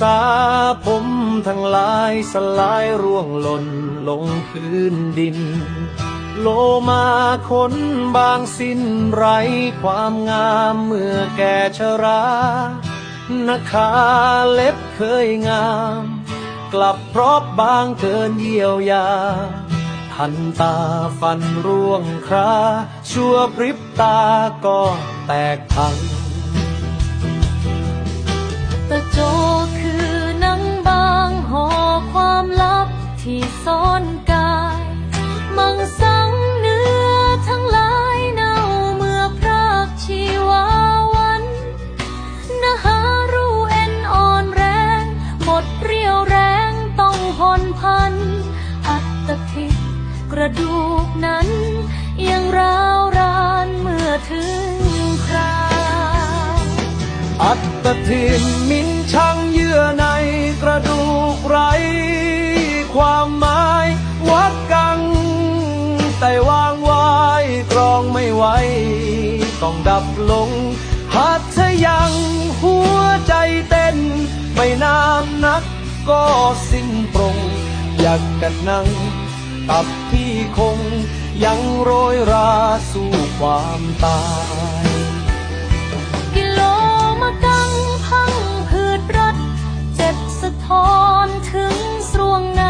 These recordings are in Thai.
ษาผมทั้งหลายสลายร่วงหล่นลงพื้นดิน โลมาคนบางสิ้นไรความงามเมื่อแก่ชรานาคาเล็บเคยงาม กลับเพราะบางเกินเยียวยาทันตาฟันร่วงคราชั่วพริบตาก็แตกพังตะ ระดูกนั้น ยังร้าวรานเมื่อถึงคราวอัตถินมินช่างเยื่อในกระดูกไรความหมายวัดกัง แต่วางไว้กรองไม่ไหวต้องดับลงหัดเยังหัวใจเต้น ไม่นานนักก็สิ้นปรงอยากกันนั่ง ตับที่คง ยังโรยราสู่ความตาย กิโลมากังพังพืชรัด เจ็บสะท้อนถึงสรวงใน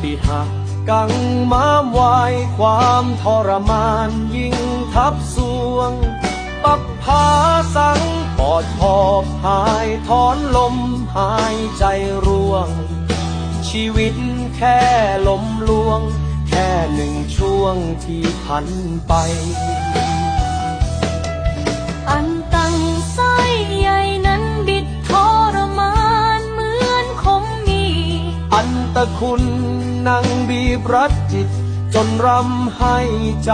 ที่หักกังม้ามวายความทรมานยิ่งทับสวง ปับผาสังปอดหอบหายถอนลมหายใจร่วง ชีวิตแค่ลมลวง แค่หนึ่งช่วงที่พันไป อันตั้งไส้ใหญ่นั้นบิดทรมานเหมือนคงมี อันตะคุณนั่งบีบรัดจิต จนรำให้ใจ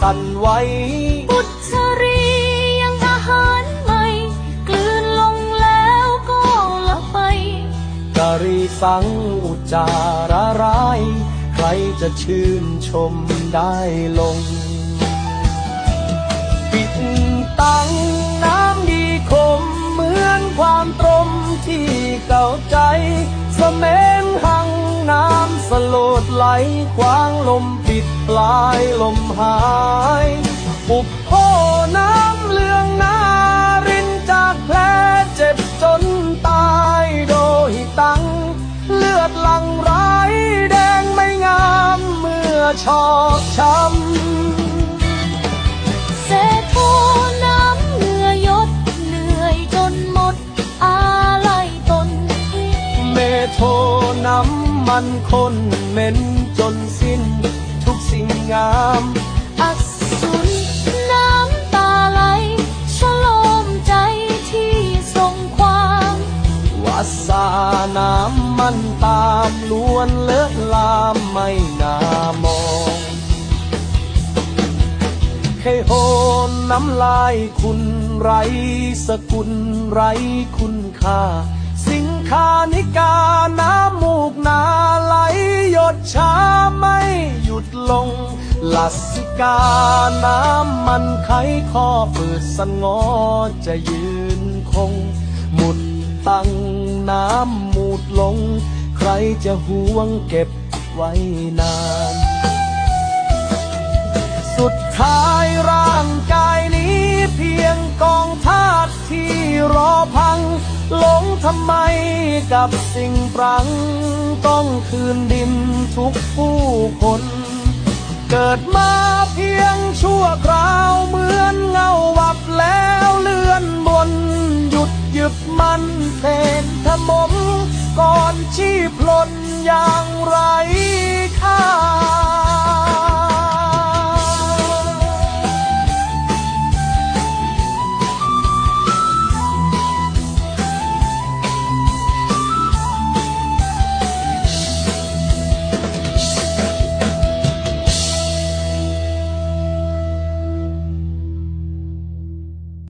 สั่นไหวบุตรรียังอาหาร สังอุจาระร้าย ใครจะชื่นชมได้ลง ปิดตังน้ำดีคมเหมือนความตรมที่เก่าใจเสมนหังน้ำสลดไหลควางลมปิดปลายลมหาย ปุบโพน้ำเลืองนา อชอกช้ำเศษโทน้ำเหงื่อยดเหนื่อยจนหมดอาลัยตนเมโทน้ำมันคนเหม็นจนสิ้นทุกสิ่งงาม ล้วนเลิศลามไม่น่ามองเคยโหนน้ำลายคุณไรสกุลไรคุณค่า สิงคานิกาน้ำมูกนาไหลหยดช้าไม่หยุดลงลัสสิกาน้ำมันไขข้อเปิดสงอจะยืนคง หมุดตั้งน้ำ จะห่วงเก็บไว้นาน สุดท้ายร่างกายนี้เพียงกองธาตุที่รอพัง หลงทำไมกับสิ่งปรัง ต้องคืนดินทุกผู้คน เกิดมาเพียงชั่วคราวเหมือนเงาวับแล้วเลื่อนบน หยุดหยึบมันเพลนทมม ก่อนชีพลนอย่างไรค่า